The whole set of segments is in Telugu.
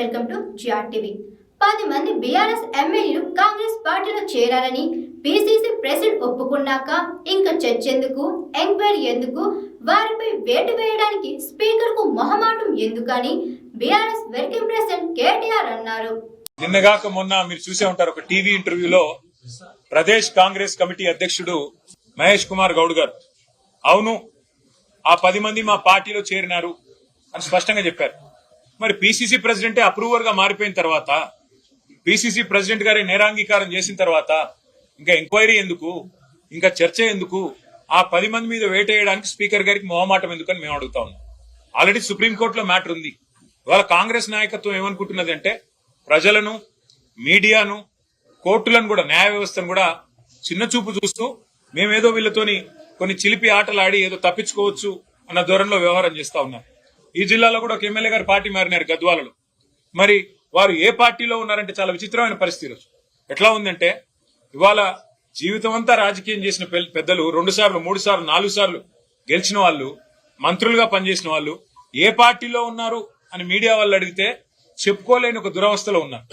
Welcome to GR TV. పది మంది బీఆర్ఎస్ ఎమ్మెల్యేలు కాంగ్రెస్ పార్టీలో చేరారని పిసిసి ప్రెసిడెంట్ ఒప్పుకున్నాక ఇంకా చర్చ ఎందుకు ఎంక్వైరీ ఎందుకు వారిపై వేటు వేయడానికి స్పీకర్కు మొహమాటం ఎందుకని బీఆర్ఎస్ వర్కింగ్ ప్రెసిడెంట్ కేటీఆర్ అన్నారు. నిన్నగాక మొన్న మీరు చూసే ఉంటారు ఒక టీవీ ఇంటర్వ్యూలో ప్రదేశ్ కాంగ్రెస్ కమిటీ అధ్యక్షుడు మహేష్ కుమార్ గౌడ్ గారు. అవును ఆ పది మంది మా పార్టీలో చేరినారు అని స్పష్టంగా చెప్పారు. మరి పిసిసి ప్రెసిడెంటే అప్రూవర్గా మారిపోయిన తర్వాత పిసిసి ప్రెసిడెంట్ గారి నేరాంగీకారం చేసిన తర్వాత ఇంకా ఎంక్వైరీ ఎందుకు ఇంకా చర్చ ఎందుకు ఆ పది మంది మీద వేటేయడానికి స్పీకర్ గారికి మొహమాటం ఎందుకని మేము అడుగుతా ఉన్నాం. ఆల్రెడీ సుప్రీంకోర్టులో మ్యాటర్ ఉంది. ఇవాళ కాంగ్రెస్ నాయకత్వం ఏమనుకుంటున్నది అంటే ప్రజలను మీడియాను కోర్టులను కూడా న్యాయ వ్యవస్థను కూడా చిన్న చూపు చూస్తూ మేమేదో వీళ్ళతోని కొన్ని చిలిపి ఆటలు ఆడి ఏదో తప్పించుకోవచ్చు అన్న ధోరణిలో వ్యవహారం చేస్తా ఉన్నారు ఈ జిల్లాలో కూడా ఒక ఎమ్మెల్యే గారు పార్టీ మారినారు గద్వాలలో. మరి వారు ఏ పార్టీలో ఉన్నారంటే చాలా విచిత్రమైన పరిస్థితి ఎట్లా ఉందంటే ఇవాళ జీవితం అంతా రాజకీయం చేసిన పెద్దలు రెండు సార్లు మూడు సార్లు నాలుగు సార్లు గెలిచిన వాళ్ళు మంత్రులుగా పనిచేసిన వాళ్ళు ఏ పార్టీలో ఉన్నారు అని మీడియా వాళ్ళు అడిగితే చెప్పుకోలేని ఒక దురవస్థలో ఉన్నారు.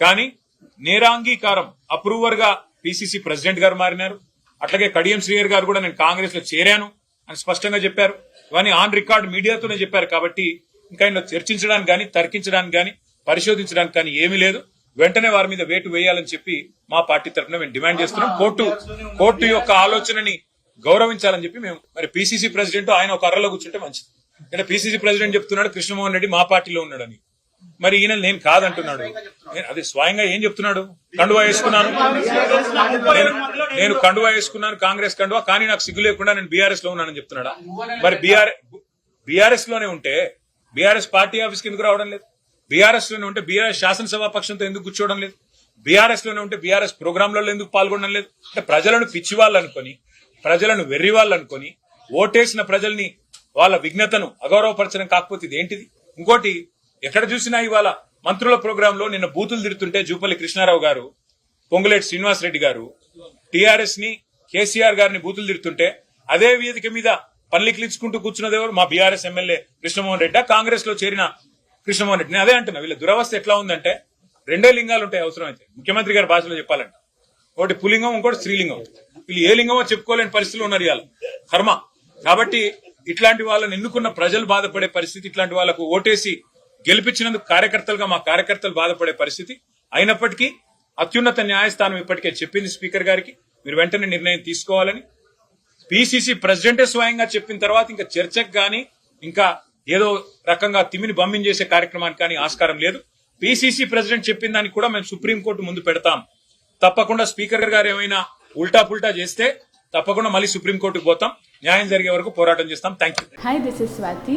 కానీ నేరాంగీకారం అప్రూవర్గా పిసిసి ప్రెసిడెంట్ గారు మారినారు. అట్లాగే కడియం శ్రీహర్ గారు కూడా నేను కాంగ్రెస్లో చేరాను అని స్పష్టంగా చెప్పారు. ఇవన్నీ ఆన్ రికార్డ్ మీడియాతోనే చెప్పారు కాబట్టి ఇంకా ఇందులో చర్చించడానికి కానీ తర్కించడానికి కానీ పరిశోధించడానికి కానీ ఏమీ లేదు. వెంటనే వారి మీద వేటు వేయాలని చెప్పి మా పార్టీ తరఫున మేము డిమాండ్ చేస్తున్నాం. కోర్టు కోర్టు యొక్క ఆలోచనని గౌరవించాలని చెప్పి మేము మరి పిసిసి ప్రెసిడెంట్ ఆయన ఒక అర్రలో కూర్చుంటే మంచిది. అంటే పిసిసి ప్రెసిడెంట్ చెప్తున్నాడు కృష్ణమోహన్ రెడ్డి మా పార్టీలో ఉన్నాడని. మరి ఈయన నేను కాదంటున్నాడు. అది స్వయంగా ఏం చెప్తున్నాడు? కండువా వేసుకున్నాను. నేను నేను కండువా వేసుకున్నాను కాంగ్రెస్ కండువా కానీ నాకు సిగ్గు లేకుండా నేను బీఆర్ఎస్లో ఉన్నానని చెప్తున్నాడా? మరి బీఆర్ బీఆర్ఎస్లోనే ఉంటే బీఆర్ఎస్ పార్టీ ఆఫీస్కి ఎందుకు రావడం లేదు? బీఆర్ఎస్లోనే ఉంటే బీఆర్ఎస్ శాసనసభ పక్షంతో ఎందుకు కూర్చోవడం లేదు? బీఆర్ఎస్లోనే ఉంటే బీఆర్ఎస్ ప్రోగ్రాంలలో ఎందుకు పాల్గొనడం లేదు? అంటే ప్రజలను పిచ్చి వాళ్ళు అనుకొని ప్రజలను వెర్రి వాళ్ళు అనుకొని ఓటేసిన ప్రజల్ని వాళ్ళ విఘ్నతను అగౌరవపరచడం కాకపోతే ఇది ఏంటిది? ఇంకోటి ఎక్కడ చూసినా ఇవాళ మంత్రుల ప్రోగ్రామ్లో నిన్న బూతులు తిడుతుంటే జూపల్లి కృష్ణారావు గారు పొంగులేటి శ్రీనివాస్ రెడ్డి గారు టిఆర్ఎస్ని కేసీఆర్ గారిని బూతులు తిడుతుంటే అదే వేదిక మీద పల్లికిలించుకుంటూ కూర్చున్నది ఎవరు? మా బీఆర్ఎస్ ఎమ్మెల్యే కృష్ణమోహన్ రెడ్డి. కాంగ్రెస్లో చేరిన కృష్ణమోహన్ రెడ్డి. అదే అంటున్నా వీళ్ళ దురవస్థ ఎట్లా ఉందంటే రెండే లింగాలు ఉంటాయి అవసరం అయితే ముఖ్యమంత్రి గారి భాషలో చెప్పాలంటే. ఒకటి పులింగం ఇంకోటి స్త్రీలింగం. వీళ్ళు ఏ లింగమో చెప్పుకోలేని పరిస్థితులు ఉన్నారు ఇవాళ. కర్మ. కాబట్టి ఇట్లాంటి వాళ్ళని ఎన్నుకున్న ప్రజలు బాధపడే పరిస్థితి ఇట్లాంటి వాళ్ళకు ఓటేసి గెలిపించినందుకు కార్యకర్తలుగా మా కార్యకర్తలు బాధపడే పరిస్థితి అయినప్పటికీ అత్యున్నత న్యాయస్థానం ఇప్పటికే చెప్పింది స్పీకర్ గారికి. మీరు వెంటనే నిర్ణయం తీసుకోవాలని. పిసిసి ప్రెసిడెంటే స్వయంగా చెప్పిన తర్వాత ఇంకా చర్చకు కానీ ఇంకా ఏదో రకంగా తిమిని బమ్మించేసే కార్యక్రమానికి కానీ ఆస్కారం లేదు. పిసిసి ప్రెసిడెంట్ చెప్పిన దానికి కూడా మేము సుప్రీంకోర్టు ముందు పెడతాం. తప్పకుండా స్పీకర్ గారు ఏమైనా ఉల్టా పుల్టా చేస్తే తప్పకుండా మళ్ళీ సుప్రీంకోర్టుకు పోతాం. న్యాయం జరిగే వరకు పోరాటం చేస్తాం. Thank you hi this is Swathi